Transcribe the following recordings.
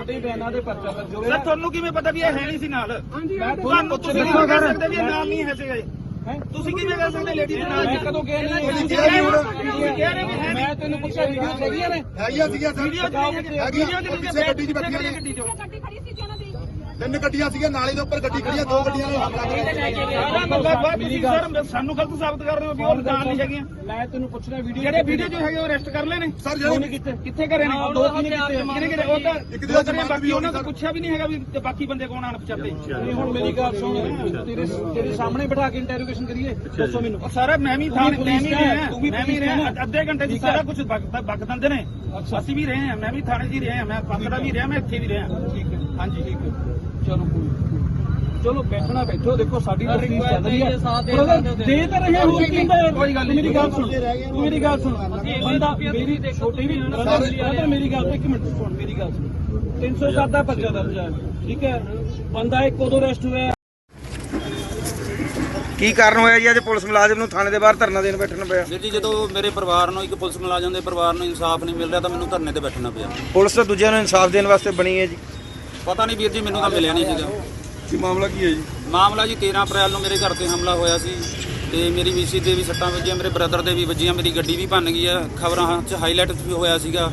ਛੋਟੇ ਬਿਆਨਾਂ ਦੇ ਪਰਚਾ ਹੋਇਆ ਸਰ ਤੁਹਾਨੂੰ ਕਿਵੇਂ ਪਤਾ ਵੀ ਇਹ ਹੈ ਨਹੀਂ ਸੀ ਨਾਲ? ਮੈਂ ਤੁਹਾਨੂੰ ਤੁਸੀਂ ਕਿਵੇਂ ਕਹਿ ਸਕਦੇ ਵੀ ਇਹ ਨਾਲ ਨਹੀਂ ਹੈ ਸੀਗਾ? ਤੁਸੀਂ ਕਿਵੇਂ ਕਹਿ ਸਕਦੇ ਲੇਡੀ ਦੇ ਨਾਲ? ਮੈਂ ਕਦੋਂ ਕਿਹਾ ਨਹੀਂ? ਮੈਂ ਤੈਨੂੰ ਪੁੱਛਿਆ ਵੀਡੀਓ ਹੈਗੀਆਂ ਨੇ? ਹੈਗੀਆਂ ਸੀਗੀਆਂ ਸਰ। ਵੀਡੀਓ ਹੈਗੀਆਂ। ਪਿੱਛੇ ਗੱਡੀ 'ਚ ਬੈਠੀਆਂ ਨੇ। ਗੱਡੀ ਚੋਂ ਗੱਡੀ ਖੜੀ ਸੀ ਜੀ ਉਹਨਾਂ ਦੀ ਤਿੰਨ ਗੱਡੀਆਂ ਸੀਗੀਆਂ ਨਾਲੇ ਦੇ ਉੱਪਰ ਗੱਡੀ ਖੜੀਆਂ ਦੋ ਗੱਡੀਆਂ ਨੇ ਹਮਲਾ ਸਾਰਾ ਮਤਲਬ ਬਾਤ ਤੁਸੀਂ ਸਰ ਸਾਨੂੰ ਗਲਤ ਸਾਬਤ ਕਰ ਰਹੇ ਹੋ ਵੀ ਉਹ ਨਾਲ ਨਹੀਂ ਹੈਗੀਆਂ। ਮੈਂ ਤੈਨੂੰ ਪੁੱਛਣਾ ਵੀਡੀਓ ਜਿਹੜੇ ਵੀਡੀਓ ਜੋ ਹੈਗੇ ਉਹ ਅਰੈਸਟ ਕਰ ਲਏ ਨੇ। ਸਰ ਜਿਹੜੇ ਨਹੀਂ ਕੀਤੇ। ਕਿੱਥੇ ਕਰੇ ਨੇ? ਦੋ ਤਿੰਨ ਆ। ਕਿਹਨੇ ਕਿਹਨੇ ਉਹ ਤਾਂ ਇੱਕ ਦੇ ਦੋ ਜ਼ਮਾਨਤ ਬਾਕੀ ਵੀ ਉਹਨਾਂ ਤੋਂ ਪੁੱਛਿਆ ਵੀ ਨਹੀਂ ਹੈਗਾ ਵੀ ਤੇ ਬਾਕੀ ਬੰਦੇ ਕੌਣ ਆਣ ਪਛਾਤੇ। ਨਹੀਂ ਹੁਣ ਮੇਰੀ ਗੱਲ ਸੁਣ। ਤੇਰੇ ਤੇਰੇ ਸਾਹਮਣੇ ਬਿਠਾ ਕੇ ਇੰਟਰੋਗੇਸ਼ਨ ਕਰੀਏ। ਦੱਸੋ ਮੈਨੂੰ। ਉਹ ਸਾਰਾ ਮੈਂ ਵੀ ਥਾਣੇ ਮੈਂ ਵੀ ਰਿਹਾ। ਤੂੰ ਵੀ ਮੈਂ ਵੀ ਪੁਲਿਸ ਰਿਹਾ। ਹੈ। ਅੱਧੇ ਘੰਟੇ ਹੈ। ਸਾਰਾ ਕੁਝ ਬਕ ਦਿੰਦੇ ਨੇ। ਅਸੀਂ ਵੀ ਰਹੇ ਹਾਂ ਮੈਂ ਵੀ ਥਾਣੇ 'ਚ ਹੀ ਰਿਹਾ ਮੈਂ ਪਕੜਾ ਵੀ ਰਿਹਾ ਮੈਂ ਇੱਥੇ ਵੀ ਰਿਹਾ ਠੀਕ ਹੈ ਹਾਂਜੀ ਠੀਕ ਹੈ। ਚਲੋ ਕੋਈ ਚਲੋ ਬੈਠਣਾ ਬੈਠੋ ਦੇਖੋ ਸਾਡੀ ਤਸਵੀਰ ਚੱਲ ਰਹੀ ਹੈ Brother, ਦੇ ਤਾਂ ਰਹੇ ਹੋਰ ਕੀ ਹੁੰਦਾ ਯਾਰ? ਕੋਈ ਗੱਲ ਤੂੰ ਨਹੀਂ। ਮੇਰੀ ਗੱਲ ਸੁਣ ਤੂੰ ਮੇਰੀ ਗੱਲ ਸੁਣ। ਬੰਦਾ ਮੇਰੀ ਛੋਟੀ ਵੀ brother, ਮੇਰੀ ਗੱਲ ਇੱਕ ਮਿੰਟ ਸੁਣ ਮੇਰੀ ਗੱਲ ਸੁਣ। 307 ਦਾ ਪਰਚਾ ਦਰਜ ਹੈ ਠੀਕ ਹੈ? ਬੰਦਾ ਇੱਕ ਉਦੋਂ ਅਰੈਸਟ ਹੋਇਆ। ਕੀ ਕਾਰਨ ਹੋਇਆ ਜੀ? ਅੱਜ ਪੁਲਿਸ ਮੁਲਾਜ਼ਮ ਨੂੰ ਥਾਣੇ ਦੇ ਬਾਹਰ ਧਰਨਾ ਦੇਣ ਬੈਠਣਾ ਪਿਆ। ਵੀਰ ਜੀ ਜਦੋਂ ਮੇਰੇ ਪਰਿਵਾਰ ਨੂੰ ਇੱਕ ਪੁਲਿਸ ਮੁਲਾਜ਼ਮ ਦੇ ਪਰਿਵਾਰ ਨੂੰ ਇਨਸਾਫ ਨਹੀਂ ਮਿਲ ਰਿਹਾ ਤਾਂ ਮੈਨੂੰ ਧਰਨੇ ਤੇ ਬੈਠਣਾ ਪਿਆ। ਪੁਲਿਸ ਤਾਂ ਦੂਜਿਆਂ ਨੂੰ ਇਨਸਾਫ ਦੇਣ ਵਾਸਤੇ ਬਣੀ ਹੈ ਜੀ। ਪਤਾ ਨਹੀਂ ਵੀਰ ਜੀ ਮੈਨੂੰ ਤਾਂ ਮਿਲਿਆ ਨਹੀਂ ਸੀਗਾ। ਕੀ ਮਾਮਲਾ ਕੀ ਹੈ ਜੀ? ਮਾਮਲਾ ਜੀ 13 ਅਪ੍ਰੈਲ ਨੂੰ ਮੇਰੇ ਘਰ ਤੇ ਹਮਲਾ ਹੋਇਆ ਸੀ ਤੇ ਮੇਰੀ ਵੀਸੀ ਦੇ ਵੀ ਸੱਟਾਂ ਵੱਜੀਆਂ ਮੇਰੇ ਬ੍ਰਦਰ ਦੇ ਵੀ ਵੱਜੀਆਂ ਮੇਰੀ ਗੱਡੀ ਵੀ ਭੰਨ ਗਈ ਆ। ਖਬਰਾਂ 'ਚ ਹਾਈਲਾਈਟ ਵੀ ਹੋਇਆ ਸੀਗਾ।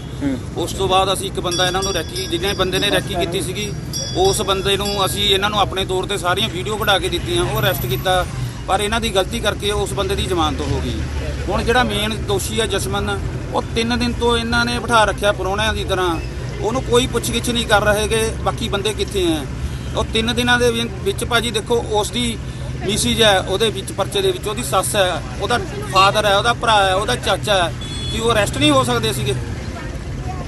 ਉਸ ਤੋਂ ਬਾਅਦ ਅਸੀਂ ਇੱਕ ਬੰਦਾ ਇਹਨਾਂ ਨੂੰ ਰੈਕੀ ਜਿਹਨੇ ਬੰਦੇ ਨੇ ਰੈਕੀ ਕੀਤੀ ਸੀਗੀ ਉਸ ਬੰਦੇ ਨੂੰ ਅਸੀਂ ਇਹਨਾਂ ਨੂੰ ਆਪਣੇ ਤੌਰ ਤੇ ਸਾਰੀਆਂ ਵੀਡੀਓ ਕਢਾ ਕੇ ਦਿੱਤੀਆਂ ਉਹ ਅਰੈਸਟ ਕੀਤਾ। ਪਰ ਇਹਨਾਂ ਦੀ ਗਲਤੀ ਕਰਕੇ ਉਸ ਬੰਦੇ ਦੀ ਜ਼ਮਾਨਤ ਹੋ ਗਈ। ਹੁਣ ਜਿਹੜਾ ਮੇਨ ਦੋਸ਼ੀ ਹੈ ਜਸਮਨ ਉਹ 3 ਦਿਨ ਤੋਂ ਇਹਨਾਂ ਨੇ ਬਿਠਾ ਰੱਖਿਆ ਪਰੋਣਿਆਂ ਦੀ ਤਰ੍ਹਾਂ। ਉਹਨੂੰ ਕੋਈ ਪੁੱਛਗਿੱਛ ਨਹੀਂ ਕਰ ਰਹੇਗੇ ਬਾਕੀ ਬੰਦੇ ਕਿੱਥੇ ਹੈ ਉਹ ਤਿੰਨ ਦਿਨਾਂ ਦੇ ਵਿੱਚ ਭਾਜੀ ਦੇਖੋ ਉਸ ਦੀ ਮਿਸਿਜ ਹੈ ਉਹਦੇ ਵਿੱਚ ਪਰਚੇ ਦੇ ਵਿੱਚ ਉਹਦੀ ਸੱਸ ਹੈ ਉਹਦਾ ਫਾਦਰ ਹੈ ਉਹਦਾ ਭਰਾ ਹੈ ਉਹਦਾ ਚਾਚਾ ਹੈ ਕਿ ਉਹ ਅਰੈਸਟ ਨਹੀਂ ਹੋ ਸਕਦੇ ਸੀਗੇ।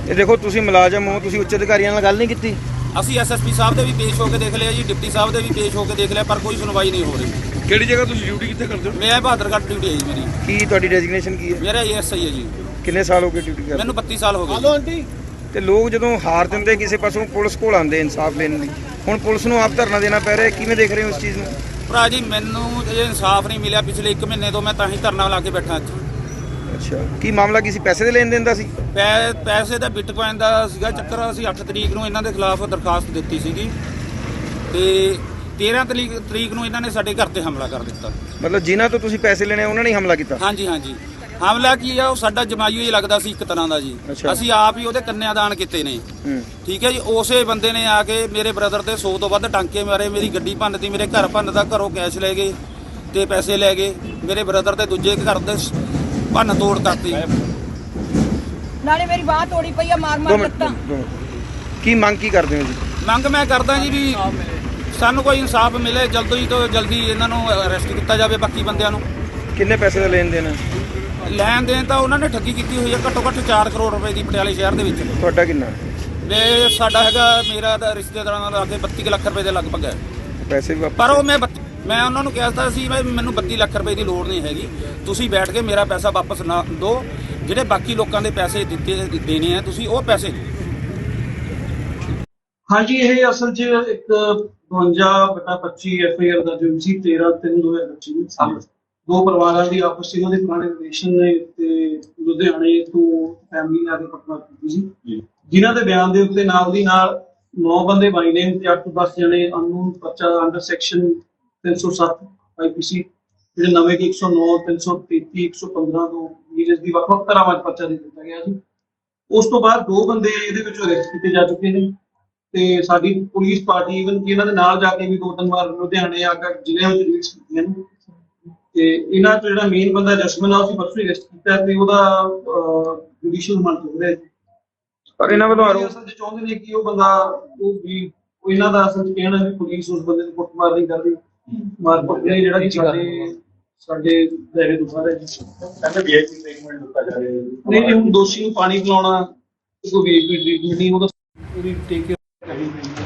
ਇਹ ਦੇਖੋ ਤੁਸੀਂ ਮੁਲਾਜ਼ਮ ਹੋ ਤੁਸੀਂ ਉੱਚ ਅਧਿਕਾਰੀਆਂ ਨਾਲ ਗੱਲ ਨਹੀਂ ਕੀਤੀ? ਅਸੀਂ ਐਸਐਸਪੀ ਸਾਹਿਬ ਦੇ ਵੀ ਪੇਸ਼ ਹੋ ਕੇ ਦੇਖ ਲਿਆ ਜੀ ਡਿਪਟੀ ਸਾਹਿਬ ਦੇ ਵੀ ਪੇਸ਼ ਹੋ ਕੇ ਦੇਖ ਲਿਆ ਪਰ ਕੋਈ ਸੁਣਵਾਈ ਨਹੀਂ ਹੋ ਰਹੀ। ਕਿਹੜੀ ਜਗ੍ਹਾ ਤੁਸੀਂ ਡਿਊਟੀ ਕਿੱਥੇ ਕਰਦੇ ਮੈਂ ਬਹਾਦਰਗੜ੍ਹ ਡਿਊਟੀ ਹੈ ਜੀ ਮੇਰੀ। ਕੀ ਤੁਹਾਡੀ ਡੈਜ਼ਿਗਨੇਸ਼ਨ ਕੀ ਹੈ? ਮੇਰਾ ਐਸਆਈ ਹੈ ਜੀ। ਕਿੰਨੇ ਸਾਲ ਹੋ ਗਏ ਡਿਊਟੀ ਕਰਦੇ? ਮੈਨੂੰ 32 ਸਾਲ ਹੋ ਗਏ ਜੀ। ਆਂਟੀ। ਤੇ ਲੋਕ ਜਦੋਂ ਹਾਰ ਦਿੰਦੇ ਕਿਸੇ ਪਾਸੋਂ ਪੁਲਿਸ ਕੋਲ ਆਉਂਦੇ ਇਨਸਾਫ ਲੈਣ ਲਈ। ਹੁਣ ਪੁਲਿਸ ਨੂੰ ਆਪ ਧਰਨਾ ਦੇਣਾ ਪੈ ਰਿਹਾ ਕਿਵੇਂ ਦੇਖ ਰਹੇ ਹੋ ਇਸ ਚੀਜ਼ ਨੂੰ? ਭਰਾ ਜੀ ਮੈਨੂੰ ਜੇ ਇਨਸਾਫ ਨਹੀਂ ਮਿਲਿਆ। ਪਿਛਲੇ 1 ਮਹੀਨੇ ਤੋਂ ਮੈਂ ਤਾਂ ਹੀ ਧਰਨਾ ਲਾ ਕੇ ਬੈਠਾ ਇੱਥੇ। ਅੱਛਾ। ਕੀ ਮਾਮਲਾ ਕੀ ਸੀ ਪੈਸੇ ਦੇ ਲੈਣ ਦੇਣ ਦਾ ਸੀ? ਪੈਸੇ ਦਾ ਬਿਟਕੋਇਨ ਦਾ ਸੀਗਾ। ਚੱਕਰ ਅਸੀਂ 8 ਤਰੀਕ ਨੂੰ ਇਹਨਾਂ ਦੇ ਖਿਲਾਫ ਦਰਖਾਸਤ ਦਿੱਤੀ ਸੀਗੀ। ਤੇ 13 ਤਰੀਕ ਤਰੀਕ ਨੂੰ ਇਹਨਾਂ ਨੇ ਸਾਡੇ ਘਰ ਤੇ ਹਮਲਾ ਕਰ ਦਿੱਤਾ। ਮਤਲਬ ਜਿਨ੍ਹਾਂ ਤੋਂ ਤੁਸੀਂ ਪੈਸੇ ਲੈਣੇ ਉਹਨਾਂ ਨੇ ਹੀ ਹਮਲਾ ਕੀਤਾ? ਹਾਂਜੀ ਹਾਂਜੀ। ਹਮਲਾ ਕੀ ਆ ਉਹ ਸਾਡਾ ਜਮਾਈਓ ਹੀ ਲੱਗਦਾ ਸੀ ਇੱਕ ਤਰ੍ਹਾਂ ਦਾ ਜੀ। ਅੱਛਾ। ਅਸੀਂ ਆਪ ਹੀ ਉਹਦੇ ਕੰਨਿਆਦਾਨ ਕੀਤੇ ਨੇ। ਹੂੰ। ਠੀਕ ਹੈ ਜੀ ਉਸੇ ਬੰਦੇ ਨੇ ਆ ਕੇ ਮੇਰੇ ਬ੍ਰਦਰ ਤੇ 100 ਤੋਂ ਵੱਧ ਟਾਂਕੇ ਮਾਰੇ ਮੇਰੀ ਗੱਡੀ ਭੰਨਤੀ ਮੇਰੇ ਘਰ ਭੰਨਦਾ ਘਰੋਂ ਕੈਸ਼ ਲੈ ਗਏ ਤੇ ਪੈਸੇ ਲੈ ਗਏ। ਮੇਰੇ ਬ੍ਰਦਰ ਤੇ ਦੂਜੇ ਘਰ ਦੇ ਸ- ਭੰਨ ਤੋੜ ਕਰਤੀ। ਨਾਲੇ ਮੇਰੀ ਬਾਹ ਤੋੜੀ ਪਈ ਆ ਮਾਰ ਦੋ ਮਾਰ ਮਿੰਟ ਲੱਤਾਂ ਦੋ ਮਿੰਟ। ਕੀ ਮੰਗ ਕੀ ਕਰਦੇ ਹੋ ਜੀ? ਮੰਗ ਮੈਂ ਕਰਦਾ ਜੀ ਵੀ ਸਾਨੂੰ ਕੋਈ ਇਨਸਾਫ ਮਿਲੇ ਜਲਦੀ ਤੋਂ ਜਲਦੀ ਇਹਨਾਂ ਨੂੰ ਅਰੈਸਟ ਕੀਤਾ ਜਾਵੇ ਬਾਕੀ ਬੰਦਿਆਂ ਨੂੰ। ਕਿੰਨੇ ਪੈਸੇ ਦਾ ਲੈਣ ਦੇਣ ਹੈ? ਲੈਣ ਦੇਣ ਤਾਂ ਉਹਨਾਂ ਨੇ ਠੱਗੀ ਕੀਤੀ ਹੋਈ ਹੈ ਘੱਟੋ ਘੱਟ 4 ਕਰੋੜ ਰੁਪਏ ਦੀ ਪਟਿਆਲੇ ਸ਼ਹਿਰ ਦੇ ਵਿੱਚ। ਤੁਹਾਡਾ ਕਿੰਨਾ? ਤੇ ਸਾਡਾ ਹੈਗਾ ਮੇਰਾ ਤਾਂ ਰਿਸ਼ਤੇਦਾਰਾਂ ਦਾ ਅੱਗੇ 32 ਕੁ ਲੱਖ ਰੁਪਏ ਦੇ ਲਗਭਗ ਹੈ। ਪੈਸੇ ਵੀ ਵਾਪਸ ਪਰ ਉਹ ਮੈਂ ਬੱਤ- ਮੈਂ ਉਹਨਾਂ ਨੂੰ ਕਿਹਾ ਸੀ ਵੀ ਮੈਨੂੰ 32 ਲੱਖ ਰੁਪਏ ਦੀ ਲੋੜ ਨਹੀਂ ਹੈਗੀ। ਤੁਸੀਂ ਬੈਠ ਕੇ ਮੇਰਾ ਪੈਸਾ ਵਾਪਸ ਨਾ ਦਿਓ। ਜਿਹੜੇ ਬਾਕੀ ਲੋਕਾਂ ਦੇ ਪੈਸੇ ਦਿੱਤੇ ਦੇਣੇ ਆ ਤੁਸੀਂ ਉਹ ਪੈਸੇ ਦਿਓ। ਹਾਂਜੀ ਇਹ ਅਸਲ 'ਚ ਇੱਕ 52 ਬਟਾ 25 ਐਫ ਆਈ ਆਰ ਦਰਜ ਹੋਈ ਸੀ 13 3 2025 ਨੂੰ ਸਾਹਮਣੇ। ਦੋ ਪਰਿਵਾਰਾਂ ਦੀ ਆਪਸ 'ਚ ਇਹਨਾਂ ਦੇ ਪੁਰਾਣੇ ਰਿਲੇਸ਼ਨ ਨੇ ਤੇ ਲੁਧਿਆਣੇ ਤੋਂ ਫੈਮਿਲੀ ਨਾਲ ਕੇ ਪਟਨਾ ਕੀਤੀ ਸੀ। ਜਿਨ੍ਹਾਂ ਦੇ ਬਿਆਨ ਦੇ ਉੱਤੇ ਨਾਲ ਦੀ ਨਾਲ 9 ਬੰਦੇ ਬਾਈ ਨੇ ਤੇ 8 ਤੋਂ 10 ਜਣੇ ਅਨਨੋਨ ਬੱਚਾ ਅੰਡਰ ਸੈਕਸ਼ਨ 307 ਆਈਪੀਸੀ ਜਿਹੜੇ ਨਵੇਂ ਦੀ 109 333 115 ਤੋਂ ਨੀਰਜ ਦੀ ਵੱਖ ਵੱਖ ਤਰ੍ਹਾਂ ਵਿੱਚ ਪਰਚਾ ਦੇ ਦਿੱਤਾ ਗਿਆ ਸੀ। ਉਸ ਤੋਂ ਬਾਅਦ ਦੋ ਬੰਦੇ ਇਹਦੇ ਵਿੱਚੋਂ ਅਰੈਸਟ ਕੀਤੇ ਜਾ ਚੁੱਕੇ ਨੇ ਤੇ ਸਾਡੀ ਪੁਲਿਸ ਪਾਰਟੀ ਇਵਨ ਕਿ ਇਹਨਾਂ ਦੇ ਨਾਲ ਜਾ ਕੇ ਵੀ ਦੋ ਤਿੰਨ ਵਾਰ ਲੁਧਿਆਣੇ ਆ ਕੇ ਜ਼ਿਲ੍ਹਿਆਂ ਵਿੱਚ ਰਿਲੀਜ਼ ਕੀਤੀਆਂ ਨੇ। ਤੇ ਇਹਨਾਂ ਤੋਂ ਜਿਹੜਾ ਮੇਨ ਬੰਦਾ ਜਸਮਨ ਆ ਉਹ ਸੀ ਪਰਸੋਂ ਅਰੈਸਟ ਕੀਤਾ ਤੇ ਉਹਦਾ ਜੁਡੀਸ਼ੀਅਲ ਰਿਮਾਂਡ ਹੋ ਰਿਹਾ ਪਰ ਇਹਨਾਂ ਵੱਲੋਂ ਆਰੋਪ ਅਸਲ 'ਚ ਚਾਹੁੰਦੇ ਨੇ ਕਿ ਉਹ ਬੰਦਾ ਉਹ ਵੀ ਉਹ ਇਹਨਾਂ ਦਾ ਅਸਲ 'ਚ ਕਹਿਣਾ ਵੀ ਪੁਲਿਸ ਉਸ ਬੰਦੇ ਨੂੰ ਕੁੱਟਮਾਰ ਨਹੀਂ ਕਰਦੀ ਮਾਰਕੁੱਟ ਨਹੀਂ ਜਿਹੜਾ ਕਿ ਸਾਡੇ ਸਾਡੇ ਹੈ ਜੀ। ਕਹਿੰਦੇ ਵੀਆਈਪੀ ਟ੍ਰੀਟਮੈਂਟ ਦਿੱਤਾ ਜਾ ਰਿਹਾ ਨਹੀਂ ਨਹੀਂ ਹੁਣ ਦੋਸ਼ੀ ਨੂੰ ਪਾਣੀ ਪਿਲਾਉਣਾ ਕੋਈ ਵੀ ਟ੍ਰੀਟਮੈਂਟ ਨਹੀਂ ਉਹਦਾ ਪੂਰੀ ਟੇਕ ਕੇਅਰ ਕਰਨੀ ਪੈਂਦੀ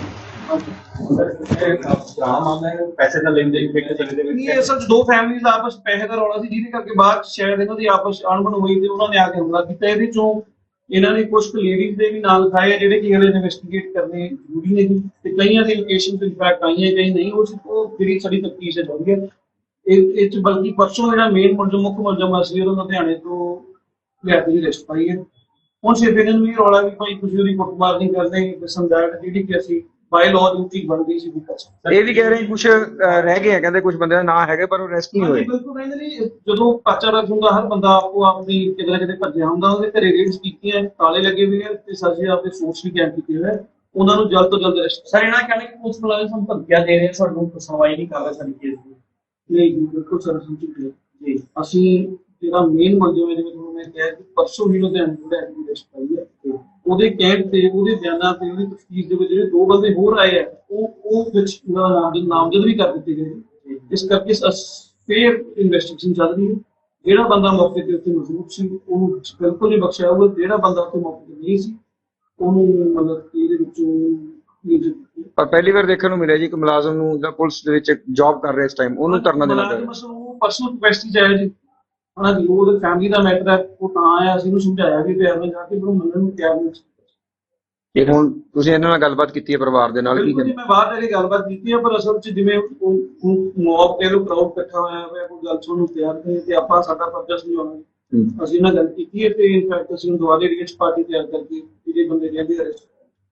ਹੈ ਆਮ ਆਮ ਹੈ ਪੈਸੇ ਦਾ ਲੈਣ ਦੇਣ ਇੱਕ ਜਗ੍ਹਾ ਦੇ ਨਹੀਂ, ਇਹ ਅਸਲ 'ਚ ਦੋ ਫੈਮਿਲੀਜ਼ ਆਪਸ 'ਚ ਪੈਸੇ ਦਾ ਰੌਲਾ ਸੀ, ਜਿਹਦੇ ਕਰਕੇ ਬਾਅਦ 'ਚ ਸ਼ਾਇਦ ਇਹਨਾਂ ਦੀ ਆਪਸ 'ਚ ਅਣਬਣ ਹੋਈ ਤੇ ਉਹਨਾਂ ਨੇ ਆ ਕੇ ਹਮਲਾ ਕੀਤਾ। ਇਹਦੇ ਚੋਂ ਇਹਨਾਂ ਨੇ ਕੁਝ ਕੁ ਲੇਡੀਜ਼ ਦੇ ਵੀ ਨਾਲ ਖਾਏ ਆ, ਜਿਹੜੇ ਕਿ ਅਗਲੇ ਇਨਵੈਸਟੀਗੇਟ ਕਰਨੇ ਜ਼ਰੂਰੀ ਨੇ ਜੀ। ਤੇ ਕਈਆਂ ਦੀ ਲੋਕੇਸ਼ਨ ਤੇ ਇਨਫੈਕਟ ਆਈਆਂ, ਕਈ ਨਹੀਂ। ਉਹ ਸੀ ਉਹ ਜਿਹੜੀ ਸਾਡੀ ਤਫਤੀਸ਼ ਹੈ ਚੱਲ ਰਹੀ ਹੈ ਇਹ ਇਹ 'ਚ ਬਲਕਿ ਪਰਸੋਂ ਜਿਹੜਾ ਮੇਨ ਮੁਲਜ਼ਮ, ਮੁੱਖ ਮੁਲਜ਼ਮ ਸੀ ਉਹਨੂੰ ਲੁਧਿਆਣੇ ਤੋਂ ਲਿਆ ਕੇ ਅਰੈਸਟ ਪਾਈ ਹੈ। ਹੁਣ ਸ਼ੇਫੇ ਨੂੰ ਵੀ ਰੌਲਾ ਵੀ ਭਾਈ ਤੁਸੀਂ ਉਹਦੀ ਕੁੱਟਮਾਰ ਨਹੀਂ ਕਰਦੇ ਕਿਸਮ ਦਾ ਜਿਹੜੀ ਕਿ ਅਸੀਂ ਬਾਈ ਲਾਅ ਡਿਊਟੀ ਬਣ ਗਈ ਸੀ ਵੀ ਕਰ ਇਹ ਵੀ ਕਹਿ ਰਹੇ ਕੁਝ ਰਹਿ ਗਏ ਆ ਕਹਿੰਦੇ ਕੁਝ ਬੰਦੇ ਦਾ ਨਾਂ ਹੈਗੇ ਪਰ ਉਹ ਰੈਸਟ ਨਹੀਂ ਹੋਏ। ਬਿਲਕੁਲ ਕਹਿੰਦੇ ਨੇ ਜਦੋਂ ਪਰਚਾ ਦਰਜ ਹੁੰਦਾ ਹਰ ਬੰਦਾ ਆਪੋ ਆਪਣੀ ਕਿਤੇ ਨਾ ਕਿਤੇ ਭੱਜਿਆ ਹੁੰਦਾ ਉਹਦੇ ਘਰੇ ਰੇਡਸ ਕੀਤੀਆਂ ਤਾਲੇ ਲੱਗੇ ਹੋਏ ਆ ਤੇ ਸਾਜੇ ਆਪਦੇ ਸੋਰਸ ਵੀ ਕੈਂਪ ਕੀਤੇ ਹੋਏ ਆ। ਉਹਨਾਂ ਨੂੰ ਜਲਦ ਤੋਂ ਜਲਦ ਅਰੈਸਟ ਸਰ ਇਹਨਾਂ ਕਹਿੰਦੇ ਕਿ ਪੁਲਿਸ ਮੁਲਾਜ਼ਮ ਸਾਨੂੰ ਧਮਕੀਆਂ ਦੇ ਰਹੇ ਸਾਨੂੰ ਸੁਣਵਾਈ ਨਹੀਂ ਕਰ ਰਹੇ ਸਾਡੀ ਕੇਸ ਦੀ। ਨਹੀਂ ਜੀ ਬਿਲਕੁਲ ਸਰ ਸਮਝ ਗਏ ਜੀ। ਅਸੀਂ ਜਿਹੜਾ ਮੇਨ ਮੁਲਜ਼ਮ ਜਿਵੇਂ ਤੁਹਾਨੂੰ ਮੈਂ ਕਿਹਾ ਕਿ ਪਰਸੋਂ ਹੀ ਲੁਧਿਆਣੇ ਜਿਹੜਾ ਐਡਮਿਨਿਸਟ ਪਾਈ ਹੈ ਉਹਦੇ ਕਹਿਣ ਤੇ ਉਹਦੇ ਬਿਆਨਾਂ ਤੇ ਉਹਦੀ ਤਫਤੀਸ਼ ਦੇ ਵਿੱਚ ਜਿਹੜੇ ਦੋ ਬੰਦੇ ਹੋਰ ਆਏ ਆ ਉਹ ਉਹ ਵਿੱਚ ਉਹਨਾਂ ਦਾ ਨਾਮ ਨਾਮਜ਼ਦ ਵੀ ਕਰ ਦਿੱਤੇ ਗਏ। ਇਸ ਕਰਕੇ ਫੇਰ ਇਨਵੈਸਟੀਗੇਸ਼ਨ ਚੱਲ ਰਹੀ ਹੈ। ਜਿਹੜਾ ਬੰਦਾ ਮੌਕੇ ਤੇ ਉੱਤੇ ਮੌਜੂਦ ਸੀ ਉਹਨੂੰ ਬਿਲਕੁਲ ਨਹੀਂ ਬਖਸ਼ਿਆ ਹੋਊਗਾ। ਜਿਹੜਾ ਬੰਦਾ ਉੱਤੇ ਮੌਕੇ ਤੇ ਨਹੀਂ ਸੀ ਉਹਨੂੰ ਮਤਲਬ ਕਿ ਇਹਦੇ ਵਿੱਚੋਂ ਪਰ ਪਹਿਲੀ ਵਾਰ ਦੇਖਣ ਨੂੰ ਮਿਲਿਆ ਜੀ ਕਿ ਮੁਲਾਜ਼ਮ ਨੂੰ ਜਾਂ ਪੁਲਿਸ ਦੇ ਵਿੱਚ ਜੌਬ ਕਰ ਰਿਹਾ ਇਸ ਟਾਈਮ ਉਹਨੂੰ ਧਰਨਾ ਦੇਣਾ ਪੈ ਰਿਹਾ ਬਸ ਉਹ ਪਰਸਨਲ ਰਿਕੁਐਸਟ ਹੀ ਆਇਆ ਜੀ। ਉਹਨਾਂ ਦੀ ਉਹਦੇ ਫੈਮਿਲੀ ਦਾ ਮੈਟਰ ਹੈ ਉਹ ਤਾਂ ਆਇਆ ਸੀ ਉਹਨੂੰ ਸਮਝਾਇਆ ਵੀ ਪਿਆਰ ਨਾਲ ਜਾ ਕੇ ਪਰ ਉਹ ਮੰਨਣ ਨੂੰ ਤਿਆਰ ਨਹੀਂ ਸੀ। ਇਹ ਹੁਣ ਤੁਸੀਂ ਇਹਨਾਂ ਨਾਲ ਗੱਲਬਾਤ ਕੀਤੀ ਹੈ ਪਰਿਵਾਰ ਦੇ ਨਾਲ ਕੀ ਬਿਲਕੁਲ ਜੀ ਕਹਿੰਦੇ? ਮੈਂ ਬਾਹਰ ਜਾ ਕੇ ਗੱਲਬਾਤ ਕੀਤੀ ਹੈ ਪਰ ਅਸਲ ਵਿੱਚ ਜਿਵੇਂ ਮੌਬ ਤੇ ਨੂੰ ਕਰਾਊਡ ਇਕੱਠਾ ਹੋਇਆ ਹੋਇਆ ਕੋਈ ਗੱਲ ਸੁਣਨ ਨੂੰ ਤਿਆਰ ਨਹੀਂ ਤੇ ਆਪਾਂ ਸਾਡਾ ਪਰਚਾ ਸਮਝਾਉਣਾ ਹੂੰ। ਅਸੀਂ ਇਹਨਾਂ ਗੱਲ ਕੀਤੀ ਹੈ ਤੇ ਇਨਫੈਕਟ ਅਸੀਂ ਹੁਣ ਦੁਆਰੇ ਰੀਚ ਪਾਰਟੀ ਤਿਆਰ ਕਰਕੇ ਜਿਹੜੇ ਬੰਦੇ ਕਹਿੰਦੇ ਅਰੈਸਟ